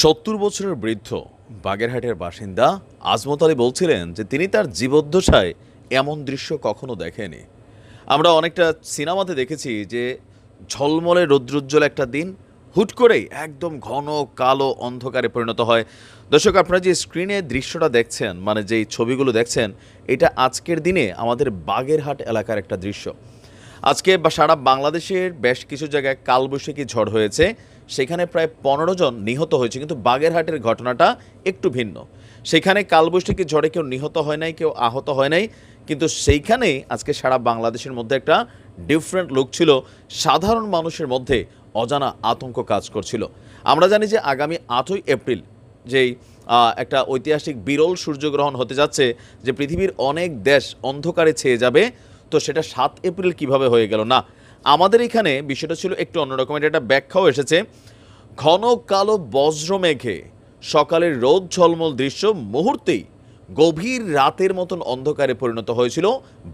সত্তর বছরের বৃদ্ধ বাগেরহাটের বাসিন্দা আজমত আলী বলছিলেন যে তিনি তার জীবদ্দশায় এমন দৃশ্য কখনো দেখেনি। আমরা অনেকটা সিনেমাতে দেখেছি যে ঝলমলে রৌদ্রোজ্জ্বল একটা দিন, হুট করেই একদম ঘন, কালো অন্ধকারে পরিণত হয়। দর্শক, আপনারা যে স্ক্রিনে দৃশ্যটা দেখছেন মানে যেই ছবিগুলো দেখছেন, এটা আজকের দিনে আমাদের বাগেরহাট এলাকার একটা দৃশ্য। আজকে সারা বাংলাদেশের বেশ কিছু জায়গায় কালবৈশাখী ঝড় হয়েছে। সেখানে প্রায় পনেরো জন নিহত হয়েছে, কিন্তু বাগেরহাটের ঘটনাটা একটু ভিন্ন। সেখানে কালবৈশাখী ঝড়ে কেউ নিহত হয় নাই, কেউ আহত হয় নাই, কিন্তু সেইখানেই আজকে সারা বাংলাদেশের মধ্যে একটা ডিফারেন্ট লুক ছিল। সাধারণ মানুষের মধ্যে অজানা আতঙ্ক কাজ করছিল। আমরা জানি যে আগামী আটই এপ্রিল যেই একটা ঐতিহাসিক বিরল সূর্যগ্রহণ হতে যাচ্ছে, যে পৃথিবীর অনেক দেশ অন্ধকারে ছেয়ে যাবে, তো সেটা সাত এপ্রিল কীভাবে হয়ে গেল না? আমাদের এখানে বিষয়টা ছিল একটু অন্যরকম, এটা একটা ব্যাখ্যাও এসেছে। ঘন কালো বজ্র মেঘে সকালের রোদ ঝলমল দৃশ্য মুহূর্তেই গভীর রাতের মতন অন্ধকারে পরিণত হয়েছিল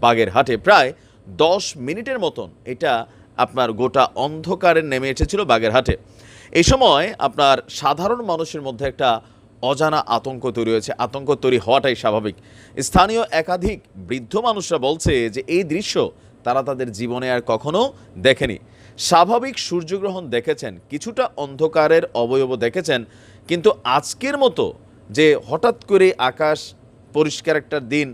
বাগেরহাটে। প্রায় দশ মিনিটের মতন এটা আপনার গোটা অন্ধকারে নেমে এসেছিল বাগেরহাটে। এই সময় আপনার সাধারণ মানুষের মধ্যে একটা অজানা আতঙ্ক তৈরি হয়েছে। আতঙ্ক তৈরি হওয়াটাই স্বাভাবিক। স্থানীয় একাধিক বৃদ্ধ মানুষরা বলছে যে এই দৃশ্য তারা তাদের জীবনে আর কখনো দেখেনি। স্বাভাবিক সূর্যগ্রহণ দেখেছেন, কিছুটা অন্ধকারের অবয়ব দেখেছেন, কিন্তু আজকের মতো যে হঠাৎ করে আকাশ পরিষ্কার একটা দিন,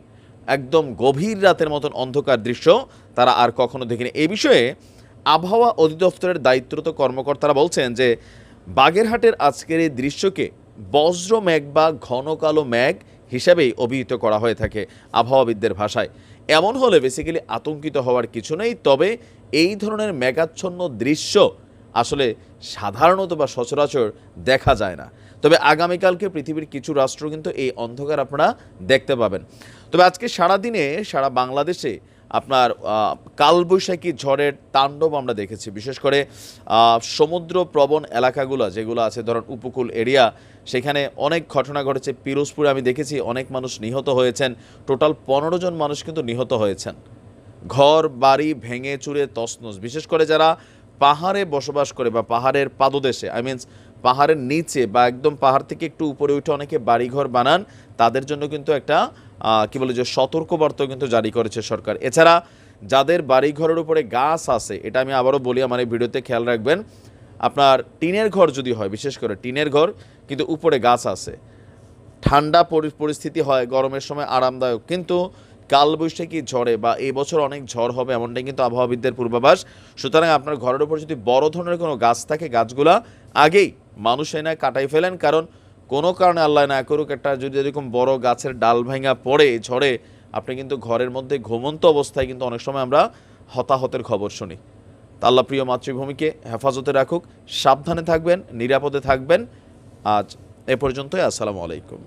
একদম গভীর রাতের মতন অন্ধকার দৃশ্য তারা আর কখনো দেখেনি। এই বিষয়ে আবহাওয়া অধিদপ্তরের দায়িত্বরত কর্মকর্তারা বলছেন যে, বাগেরহাটের আজকের এই দৃশ্যকে বজ্র মেঘ বা ঘন কালো মেঘ হিসাবেই অভিহিত করা হয়ে থাকে আবহাওয়াবিদদের ভাষায়। এমন হলে বেসিক্যালি আতঙ্কিত হওয়ার কিছু নেই। তবে এই ধরনের মেঘাচ্ছন্ন দৃশ্য আসলে সাধারণত বা সচরাচর দেখা যায় না। তবে আগামীকালকে পৃথিবীর কিছু রাষ্ট্র কিন্তু এই অন্ধকার আপনারা দেখতে পাবেন। তবে আজকে সারাদিনে সারা বাংলাদেশে আপনার কালবৈশাখী ঝড়ের তাণ্ডব আমরা দেখেছি। বিশেষ করে সমুদ্র প্রবণ এলাকাগুলো যেগুলো আছে, ধরুন উপকূল এরিয়া, সেখানে অনেক ঘটনা ঘটেছে। পিরোজপুরে আমি দেখেছি অনেক মানুষ নিহত হয়েছেন। টোটাল পনেরো জন মানুষ কিন্তু নিহত হয়েছেন। ঘর, বাড়ি ভেঙে চুরে তসনস বিশেষ করে যারা পাহাড়ে বসবাস করে বা পাহাড়ের পাদদেশে, আই মিনস পাহাড়ের নিচে বা একদম পাহাড় থেকে একটু উপরে উঠে অনেকে বাড়িঘর বানান, তাদের জন্য কিন্তু একটা কি বলে যে সতর্কবার্তা কিন্তু জারি করেছে সরকার। এছাড়া যাদের বাড়িঘরের উপরে গাছ আছে, এটা আমি আবারও বলি, আমার এই ভিডিওতে খেয়াল রাখবেন, আপনার টিনের ঘর যদি হয়, বিশেষ করে টিনের ঘর, কিন্তু উপরে গাছ আছে। ঠান্ডা পরি- পরিস্থিতি হয়, গরমের সময় আরামদায়ক, কিন্তু কালবৈশাখী ঝড়ে বা এই বছর অনেক ঝড় হবে, এমনটাই কিন্তু আবহাওয়াবিদদের পূর্বাভাস। সুতরাং আপনার ঘরের উপর যদি বড় ধরনের কোনো গাছ থাকে, গাছগুলা আগেই মানুষ এনে কাটাই ফেলেন, কারণ কোনো কারণে আল্লাহ না করুক, একটা যদি এরকম বড় গাছের ডাল ভাঙা পড়ে ঝড়ে আপনি কিন্তু ঘরের মধ্যে ঘুমন্ত অবস্থায় কিন্তু অনেক সময় আমরা হতাহতের খবর শুনি। আল্লাহ প্রিয় মাতৃভূমিকে হেফাজতে রাখুক, সাবধানে থাকবেন, নিরাপদে থাকবেন। আজ এ পর্যন্তই, আসসালামু আলাইকুম।